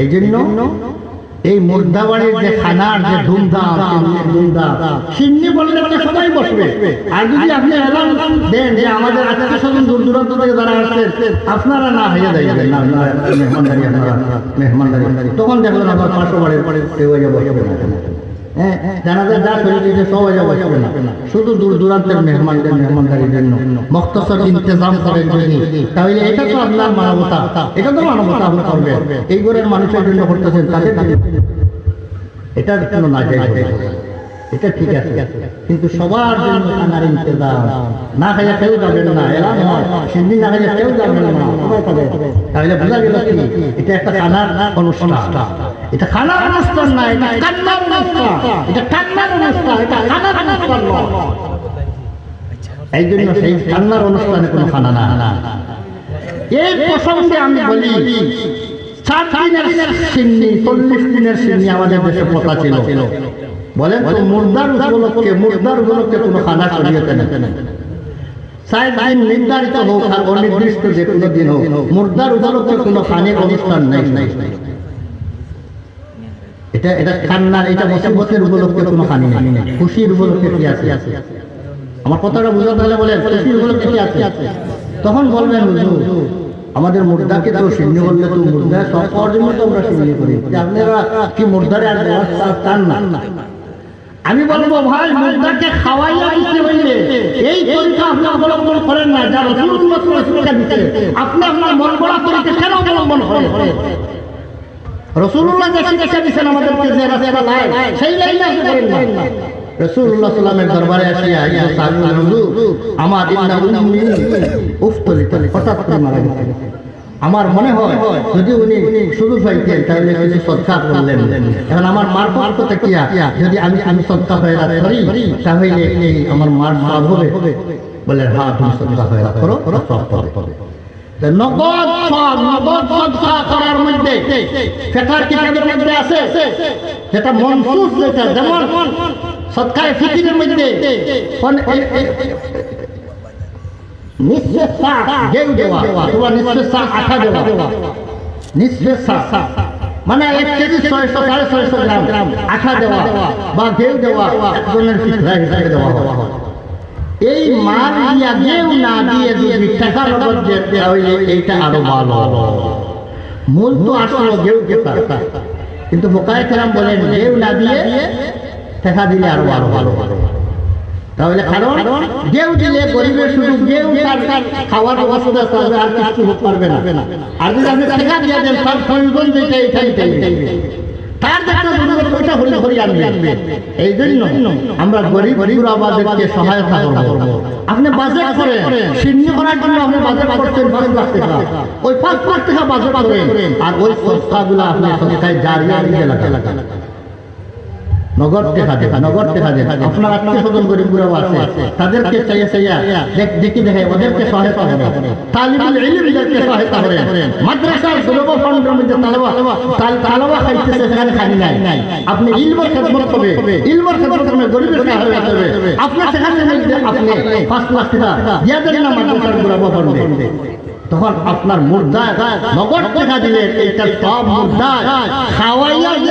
এই জন্য এই মুর্দাবাড়ির যে খানার যে ধুমধাম ধুমধাম সিন্নি বললে মানে সবাই বসবে। আর যদি আপনি এলাম দেন যে আমাদের আত্মীয় স্বজন দূর দূরান্ত থেকে যারা আসছেন আপনারা না হয়ে যাই যাবেন না, মেহমানদারি আপনারা মেহমানদারি। তখন দেখবেন আমার পাঁচশো বাড়ির পরে কেউ হয়ে বসবে না। হ্যাঁ জানাজার যা না। শুধু দূর দূরান্তের মেহমানদের মেহমানদারির জন্য। মক্তসর ইন্তজাম করেন যদি তাহলে এটা তো আপনার মানবতা। এটা তো মানবতা আপনি করবেন। এই ঘরের মানুষের জন্য করতেছেন তাদের জন্য। এটার জন্য না। যাই এটা ঠিক আছে। কিন্তু সবার জন্য খানার ইন্তজাম না খাইয়া কেউ যাবেন না, এলাম সিন্দি না খাইয়া কেউ যাবেন না। তাহলে বোঝা গেল কি? এটা একটা খানার অনুষ্ঠান। এটা খানার অনুষ্ঠান না, এটা কান্নার অনুষ্ঠান। এটা কান্নার অনুষ্ঠান, এটা খানার অনুষ্ঠান এই জন্য সেই কান্নার অনুষ্ঠানে কোনো খানা না। এই প্রসঙ্গে আমি বলি ষাট দিনের সিন্নি, চল্লিশ দিনের সিন্নি আমাদের দেশে প্রথা ছিল। বলেন তো মুর্দার উপলক্ষে মুর্দার উপলক্ষে কোনো খানা শরীয়তে না ষাট দিন নির্ধারিত হোক আর অনির্দিষ্ট যে কোনো দিন হোক মুর্দার উপলক্ষে কোনো খানের অনুষ্ঠান নেই। এটা এটা কান্নার এটা মুসিবতের উপলক্ষে কোনো খানি নেই। খুশির উপলক্ষে কি আছে? আমার কথাটা বুঝাতে হলে বলেন খুশির উপলক্ষে কি আছে? তখন বলবেন হুজুর আমাদের মুর্দাকে তো সিন্নি বললে তো মুর্দা সব পাওয়ার জন্য তো আমরা সিন্নি করি। আপনারা কি মুর্দারে আর চান না। আমি বলব, ভাই মুর্দাকে খাওয়াইয়া দিতে হইলে এই তরিকা আপনি অবলম্বন করেন না, যা রসুল্লাহ রসুলকে দিতে আপনি আপনার মন গড়া তরিকা কেন অবলম্বন করেন? রসুল্লাহ যে শিক্ষা দিচ্ছেন আমাদেরকে যে রাস্তা নাই সেই লাইনে করেন না। দরবারে আমার উম্মি উফতলিত হঠাৎ করে মারা গেছে। আমার মনে হয় যদি উনি শুধু পাইতেন তাহলে কিছু সৎকা করলেন। এখন আমার মার মার কথা কি যদি আমি আমি সৎকা হয়ে করি তাহলে আমার মার সব হবে। বলে হ্যাঁ তুমি সৎকা হয়ে করো সব হবে নগদ সব নগদ সদকা করার মধ্যে ফেকার কিতাবের মধ্যে আছে? যেটা মনসুস যেটা যেমন সৎকায় ফিকিরের মধ্যে। কোন- এ- এ- নিঃশ্বে সা গেউ দেওয়া অথবা নিঃশ্বে সা আঠা দেওয়া নিঃশ্বে সা মানে এক কেজি ছয়শো সাড়ে ছয়শো গ্রাম আঠা দেওয়া বা গেউ দেওয়া একজনের ফিতরা হিসাবে দেওয়া হয় এই মাল দিয়া গেউ না দিয়ে যদি টাকা নগদ দিয়ে হইলে এইটা আরও ভালো মূল তো আসলো গেউ কেতা কিন্তু বোকায় কেরাম বলেন গেউ না দিয়ে টাকা দিলে আরও আরও ভালো ভালো তাহলে কারণ গেউ দিলে গরিবের শুধু তার তার খাওয়ার অবস্থা থাকবে আর কিছু হতে পারবে না। আর যদি আপনি টাকা দিয়ে দেন তার প্রয়োজন যেটা এটা এটাই তার যেটা ওইটা হলে ধরে আনবে এই জন্য আমরা গরিব সহায়তা করব। আপনি করার জন্য আপনি বাজেট করছেন পাঁচ লাখ টাকা ওই পাঁচ লাখ টাকা করেন। আর ওই সংস্থাগুলো আপনি সংস্থায় জারিয়া নিয়ে এলাকা এলাকা নগদ নগদ আপনার আত্মীয় স্বজন গরিবগুলো আছে তাদেরকে চাইয়া চাইয়া দেখি দেখে ওদেরকে সহায়তা করেন তালিমুল ইলমদেরকে সহায়তা করেন মাদ্রাসার সুলভ ফন্ডের মধ্যে তালেবা তাল- তালেবা খাইতেছে সেখানে খানি নাই। আপনি ইলমের খেদমত হবে। ইলমের খেদমত করবে গরিবের সহায়তা করবে আপনার সেখানে আপনি পাঁচ লাখ টাকা দিয়া দেন না মাদ্রাসার সুলভ ফন্ডে তখন আপনার মুর্দায় নগদ টাকা দিলেন এইটা সব মুর্দায়। খাওয়াইয়া যে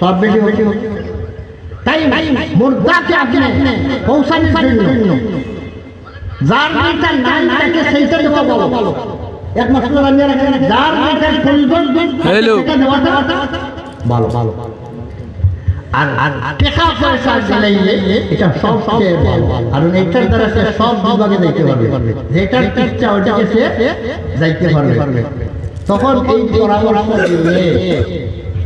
সব বেশি তাই মুর্দাকে আপনি পৌঁছানোর জন্য যার যেটা নাই তাকে সেইটা দেওয়া ভালো একমাত্র যার যেটা প্রয়োজন ভালো ভালো। আর আর টাকা পয়সা দিলাইলে এটা সবচেয়ে ভালো। কারণ এটার দ্বারা সে সব বিভাগে যাইতে পারবে। যেটার ইচ্ছা ওইটাকে সে যাইতে পারবে। তখন এই পরামর্শ দিলে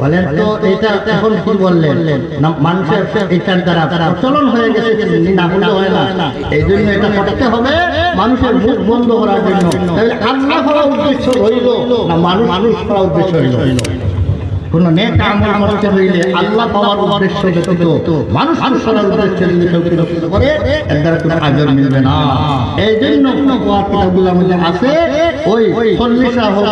বলেন তো এটা এখন কি বললেন? মানুষের এটার দ্বারা প্রচলন হয়ে গেছে না বলে হয় না। এই জন্য এটা করতে হবে মানুষের মুখ বন্ধ করার জন্য। তাহলে আল্লাহ করা উদ্দেশ্য না মানুষ মানুষ করা উদ্দেশ্য কোন আমল করতে হইলে আল্লাহ পাওয়ার উদ্দেশ্য ব্যতীত মানুষ মানুষ করার উদ্দেশ্য যদি কেউ করে এর দ্বারা কোনো আজর মিলবে না। এই জন্য কোনো গোয়ার কিতাবগুলোর মধ্যে আছে ওই চল্লিশা হোক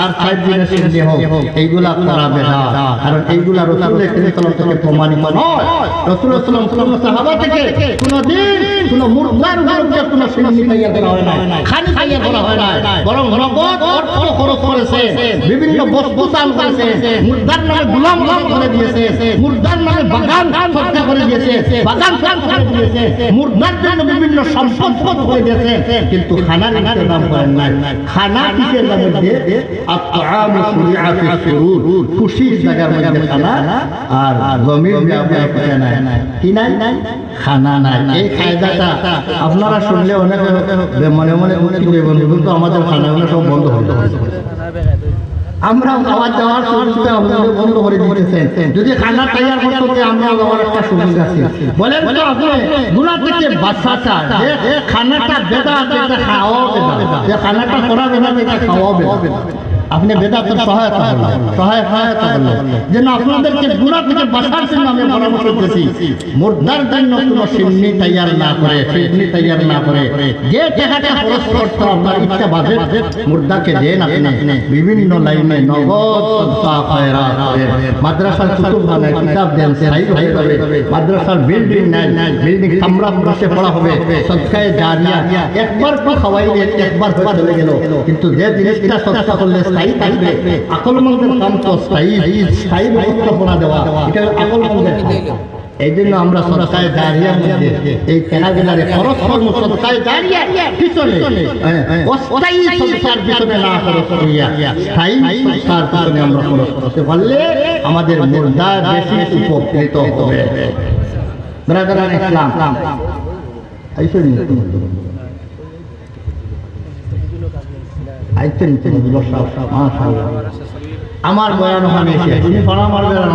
আর ষাট দিনের সিদ্ধি হোক এইগুলা করাবে না কারণ এইগুলা রসুলের কৃতলম থেকে প্রমাণিত নয় রসুল সাল্লাম কোন সাহাবা থেকে কোনো দিন কোনো মুর্দার বিরুদ্ধে কোনো পাইয়া করা হয় না খালি পাইয়া করা হয় না বরং নগদ অর্থ খরচ করেছে। বিভিন্ন বস্তু দান করেছে। মুর্দার নামে গুলাম গুলাম করে দিয়েছে। মুর্দার নামে বাগান সরকার করে দিয়েছে। বাগান করে দিয়েছে। মুর্দার জন্য বিভিন্ন সম্পদ পদ করে দিয়েছে। কিন্তু খানা নিতে দাম করেন নাই খানা কিসের মধ্যে? আত্মাম সুরিআ ফি খুশির জায়গার মধ্যে খানা আর জমির ব্যবহার করে নাই। কি নাই? খানা নাই। এই কায়দাটা আপনারা শুনলে অনেক মনে মনে মনে উঠি বন্ধু কিন্তু আমাদের খানা সব বন্ধ হয়ে আমরা খাওয়ার যাওয়ার সুযোগটা আপনাদের বন্ধ করে দিতেছেন। যদি খানা তৈরি করতে আমরা যাওয়ার একটা সুযোগ আছে। বলেন তো আপনি গুণা থেকে বাচ্চাটা, যে খানাটা বেদা যেটা খাওয়া বেদা যে খাওয়া আপনি বেদাতের সহায়তা করলেন সহায় সহায়তা করলেন যে না আপনাদেরকে গুণা থেকে বাঁচার জন্য আমি পরামর্শ দিতেছি মুর্দার জন্য কোনো সিমনি তৈয়ার না করে সিমনি তৈয়ার না করে যে টাকাটা খরচ করতে আপনার ইচ্ছা বাজে মুর্দাকে দেন আপনি বিভিন্ন লাইনে নগদ সদকা খয়রাত করেন। মাদ্রাসার কুতুব বানায় কিতাব দেন সাইড হয়ে যাবে মাদ্রাসার বিল্ডিং নাই বিল্ডিং কামরা বসে পড়া হবে সদকায়ে জারিয়া একবার তো খাওয়াইলে একবার হয়ে চলে গেল কিন্তু যে জিনিসটা সদকা করলে স্থায়ী থাকবে আকলমন্দের কাম তো স্থায়ী স্থায়ী ব্যবস্থাপনা দেওয়া এটা কাম। এই জন্য আমরা সদকায় দাঁড়িয়ার মধ্যে এই কেনাগেলারে খরচ কর্ম সদকায় দাঁড়িয়ে পিছনে হ্যাঁ, অস্থায়ী সংসার পিছনে না করিয়া স্থায়ী সংসার আমরা করতে পারলে আমাদের মুর্দা বেশি উপকৃত হবে। ব্রাদারান ইসলাম আইসো নি আমার বয়ান ওখানে এসে তুমি পড়া আমার বয়ান।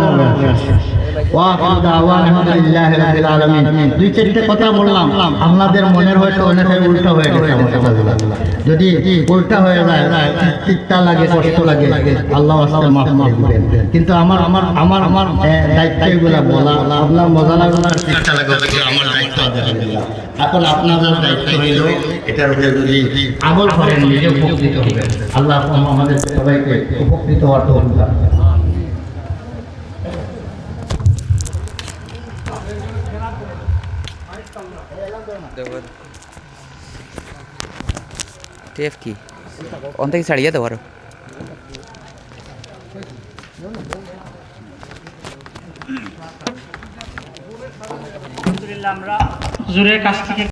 কিন্তু আমার আমার আমার আমার দায়িত্ব এগুলা বলা আপনার মজা লাগবে লাগে আমার দায়িত্ব এখন আপনাদের দায়িত্ব হইল, এটার উপরে যদি আমল করেন, নিজে উপকৃত হবেন। আল্লাহ আমাদের সবাইকে উপকৃত হওয়ার তো টেফ কি অন থেকে ছাড়িয়ে দেবো আরও আমরা জুরের কাছ থেকে